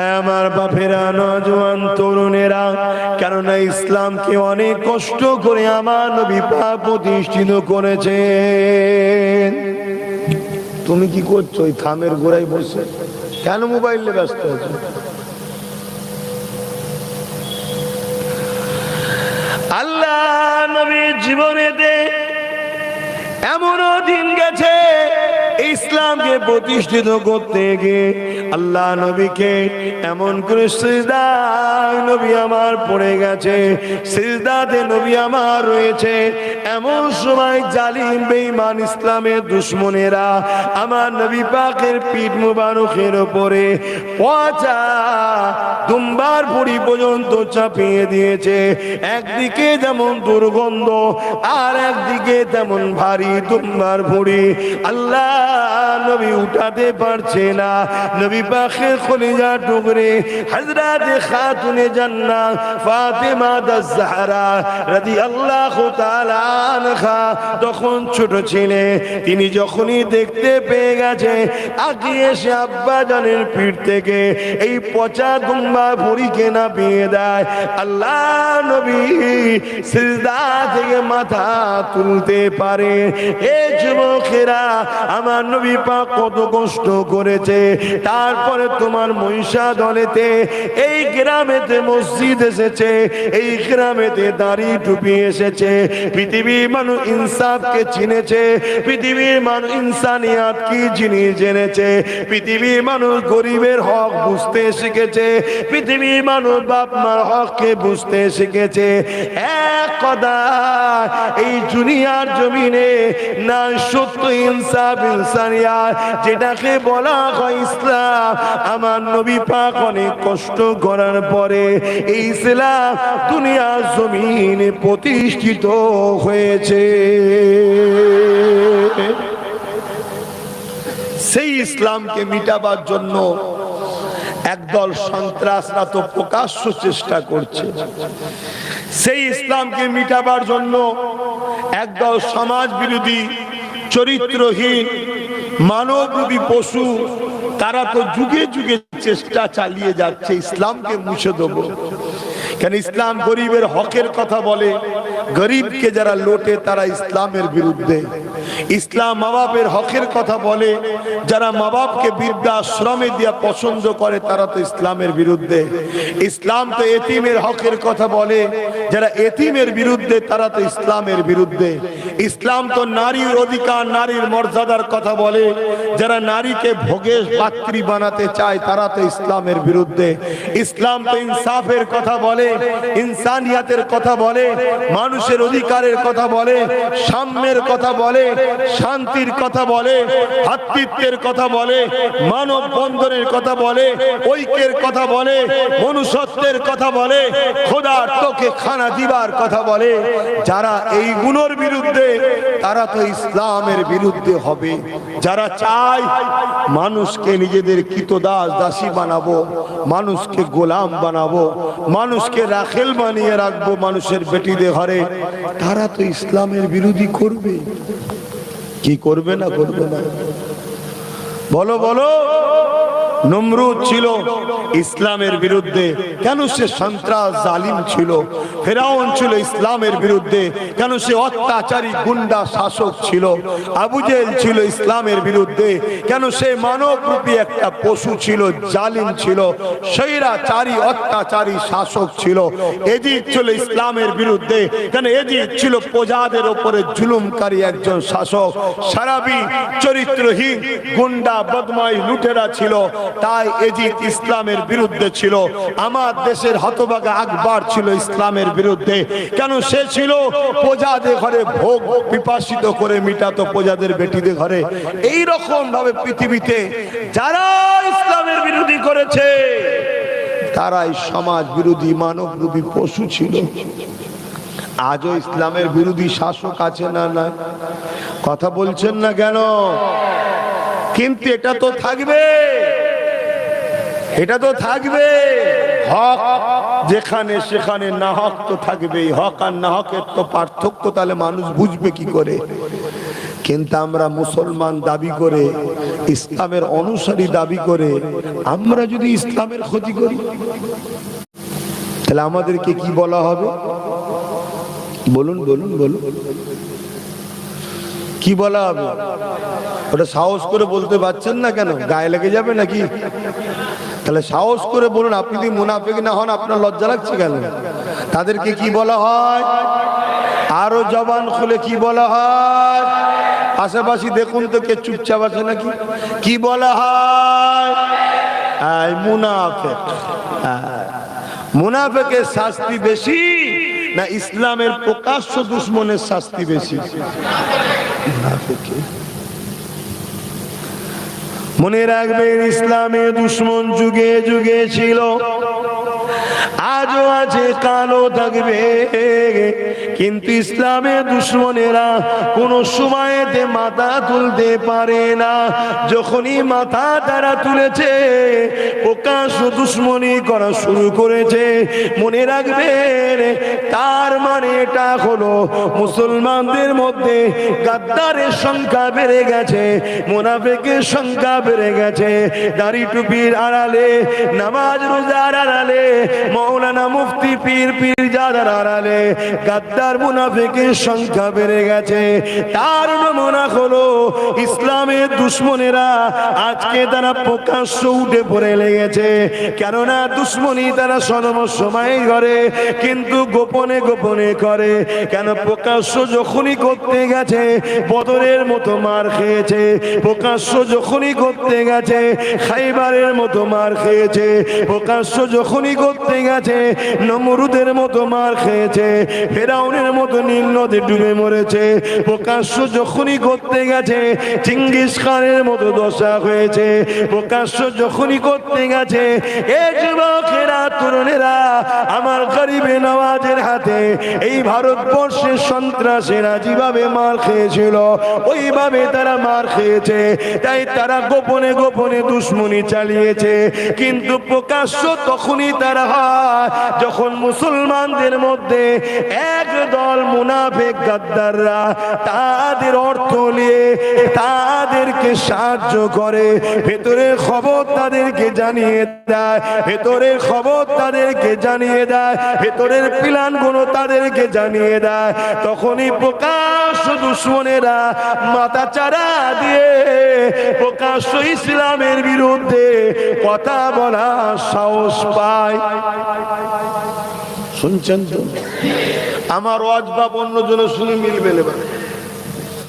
হ্যাঁ আমার বাপেরা, নজওয়ান তরুণেরা, কেননা ইসলামকে অনেক কষ্ট করে আমার নবী পাক প্রতিষ্ঠিত করেছে তুমি কি করছ? ওই থামের গোড়ায় বসে। কেন মোবাইলে ব্যস্ত আছো? আল্লাহ নবী জীবনেতে এমনও দিন গেছে ইসলামকে প্রতিষ্ঠিত করতে গিয়ে আল্লাহ নবীকে এমন করে সিজদায় নবী আমার পড়ে গেছে, সিজদাতে নবী আমার রয়েছে। এমন সময় জালিম, বেঈমান ইসলামের দুশ্মনেরা আমার নবী পাকের পিঠ মুবারকের উপরে পচা দুম্বার ভুড়ি পর্যন্ত চাপিয়ে দিয়েছে। একদিকে যেমন দুর্গন্ধ, আর একদিকে তেমন ভারী দুম্বার ভুড়ি আল্লাহ নবী উঠাতে পারছে না। নবী টুকরে হযরত খাতুনে তাআলা আনহা তখন ছোট তিনি যখনই দেখতে পেয়ে গেছে আগিয়ে এসে আব্বা জানের পিঠ থেকে এই পচা দুম্বা ভরিকে না পেয়ে দেয়। আল্লাহ নবী সিজদা থেকে মাথা তুলতে পারে। এ যুবকেরা, আমার নবী পাক কত কষ্ট করেছে। তারপরে তোমার মহিষা দলেতে এই গ্রামেতে মসজিদ এসেছে, এই গ্রামেতে দাড়ি টুপি এসেছে। পৃথিবীর মানুষ ইনসাফকে চিনেছে, পৃথিবীর মানুষ ইনসানিয়াত কি জিনিস জেনেছে। পৃথিবীর মানুষ গরিবের হক বুঝতে শিখেছে, পৃথিবীর মানুষ বাপ মার হককে বুঝতে শিখেছে। এক কথা এই জুনিয়ার জমিনে না সত্য ইনসাফ ইনসানিয়াত যেটাকে বলা হয় ইসলাম। আমার নবী পাক অনেক কষ্ট করার পরে এই ইসলাম দুনিয়ার জমিনে প্রতিষ্ঠিত হয়েছে। সেই ইসলামকে মিটাবার জন্য একদল সন্ত্রাসরা তো প্রকাশ্য চেষ্টা করছে। সেই ইসলামকে মিটাবার জন্য একদল সমাজ বিরোধী চরিত্রহীন মানবরূপী পশু তারা তো যুগে যুগে চেষ্টা চালিয়ে যাচ্ছে ইসলামকে মুছে দেবো। কেন ইসলাম গরিবের হকের কথা বলে গরিবকে যারা লোটে তারা ইসলামের বিরুদ্ধে। ইসলাম মা বাপের হকের কথা বলে, যারা মা বাপকে বৃদ্ধাশ্রমে দিয়া পছন্দ করে, তারা তো ইসলামের বিরুদ্ধে। ইসলাম তো এতিমের হকের কথা বলে, যারা এতিমের বিরুদ্ধে, তারা তো ইসলামের বিরুদ্ধে। ইসলাম তো নারীর অধিকার, নারীর মর্যাদার কথা বলে, যারা নারীকে ভোগের পাত্রী বানাতে চায়, তারা তো ইসলামের বিরুদ্ধে। ইসলাম তো ইনসাফের কথা বলে, ইনসানিয়াতের কথা বলে, মানুষের অধিকারের কথা বলে, সাম্যের কথা বলে শান্তির কথা বলে, ভাতৃত্বের কথা বলে, মানব বন্ধনের কথা বলে, ঐক্যের কথা বলে, মনুষ্যত্বের কথা বলে, খোদার তোকে খানা দিবার কথা বলে। যারা এই গুণের বিরুদ্ধে, তারা তো ইসলামের বিরুদ্ধে হবে। যারা চায়, মানুষকে নিজেদের কৃতদাস দাসী বানাবো, মানুষকে গোলাম বানাবো, মানুষকে রাখেল বানিয়ে রাখব মানুষের বেটিদের ঘরে, তারা তো ইসলামের বিরোধী করবে। কি করবে না করবে না? বলো বলো। নমরুদ ছিল ইসলামের বিরুদ্ধে। কেন সে সন্ত্রাস, জালিম ছিল? ফেরাউন ছিল ইসলামের বিরুদ্ধে। কেন সে অত্যাচারী, গুন্ডা, শাসক ছিল? আবুজেল ছিল ইসলামের বিরুদ্ধে। কেন সে মানব রূপী একটা পশু ছিল, জালিম ছিল? স্বৈরাচারী, অত্যাচারী, শাসক ছিল। এদিক ছিল ইসলামের বিরুদ্ধে। কেন এদিক ছিল প্রজাদের ওপরে জুলুমকারী একজন শাসক? সারাবি চরিত্রহীন, গুন্ডা বদমাই লুটেরা ছিল। তাই এজিদ ইসলামের বিরুদ্ধে ছিল। আমার দেশের হতবাগা আকবর ছিল ইসলামের বিরুদ্ধে। কেন সে ছিল? প্রজাদের ঘরে ভোগ পিপাসিত করে মিটাতো প্রজাদের বেটিদের ঘরে। এই রকম ভাবে পৃথিবীতে যারা ইসলামের বিরোধী করেছে, তারাই সমাজ বিরোধী, মানব রূপী পশু ছিল। আজও ইসলামের বিরোধী শাসক আছে না না? কথা বলছেন না কেন? কিন্তু এটা তো থাকবে। এটা তো থাকবে। হক, যেখানে সেখানে না হক তো থাকবেই। হক আর না হকের তো পার্থক্য, তাহলে মানুষ বুঝবে কি করে? কিন্তু আমরা মুসলমান দাবি করে, ইসলামের অনুসারী দাবি করে, আমরা যদি ইসলামের ক্ষতি করি, তাহলে আমাদেরকে কি বলা হবে? বলুন বলুন বলুন। কি বলা হবে? ওটা সাহস করে বলতে পারছেন না কেন? গায়ে লেগে যাবে নাকি? তাহলে সাহস করে বলুন, আপনি যদি মুনাফিক না হন, আপনার লজ্জা লাগছে কেন? তাদেরকে কি বলা হয়? আরও জবান খুলে কি বলা হয়? পাশাপাশি দেখুন তো কে চুপচাপ আছে নাকি? কি বলা হয়? মুনাফেক। মুনাফেকের শাস্তি বেশি না ইসলামের প্রকাশ্য দুশ্মনের শাস্তি বেশি? মুনাফেকের মনে রাখবেন ইসলামের দুশ্মন যুগে যুগে ছিল। আজও আছে কালো থাকবে কিন্তু ইসলামের দুশ্মনেরা কোন সময়তে মাথা তুলতে পারে না। যখনই মাথা তারা তুলেছে, প্রকাশ দুশ্মনী করা শুরু করেছে। মনে রাখবেন, তার মানে এটা হলো মুসলমানদের মধ্যে গাদ্দারের সংখ্যা বেড়ে গেছে, মোনাফেকের সংখ্যা বেড়ে গেছে। দাড়ি টুপির আড়ালে, নামাজ রোজার আড়ালে মৌলানা মুফতি পীর পীর যাদার আড়ালে গাদ্দার মুনাফেকের সংখ্যা বেড়ে গেছে। তার নমুনা হলো ইসলামের দুশ্মনেরা আজকে তারা প্রকাশ্য উঠে পড়ে লেগেছে। কেননা দুশ্মনী তারা সর্বসময় করে, কিন্তু গোপনে গোপনে করে। কেন প্রকাশ্য যখনই করতে গেছে, বদরের মতো মার খেয়েছে। প্রকাশ্য যখনই করতে গেছে, খাইবারের মতো মার খেয়েছে। প্রকাশ্য যখনই করতে গেছে নমরুদের মতো মার খেয়েছে, ফেরাউনের মতো নীল নদে ডুবে মরেছে। প্রকাশ্য যখনই করতে গেছে, চিঙ্গিস খানের মতো দশা হয়েছে। প্রকাশ্য যখনই করতে গেছে আমার গরিবে নওয়াজের হাতে, এই ভারতবর্ষের সন্ত্রাসীরা যেভাবে মার খেয়েছিল, ওইভাবে তারা মার খেয়েছে। তাই তারা গোপনে গোপনে দুশ্মনী চালিয়েছে। কিন্তু প্রকাশ্য তখনই তারা হয় যখন মুসলমানদের মধ্যে এক দল মুনাফেক গাদ্দাররা তাদের অর্থ নিয়ে তাদেরকে সাহায্য করে ভেতরের খবর তাদেরকে জানিয়ে দেয় ভেতরের খবর তাদেরকে জানিয়ে দেয়, ভেতরের প্ল্যানগুলো তাদেরকে জানিয়ে দেয়, তখনই প্রকাশ্য দুশ্মনেরা মাথা চারা দিয়ে প্রকাশ্য ইসলামের বিরুদ্ধে কথা বলা সাহস পায় শুনছেন তো? আমার ওয়াজ বা অন্য জন্য শুনে মিলবে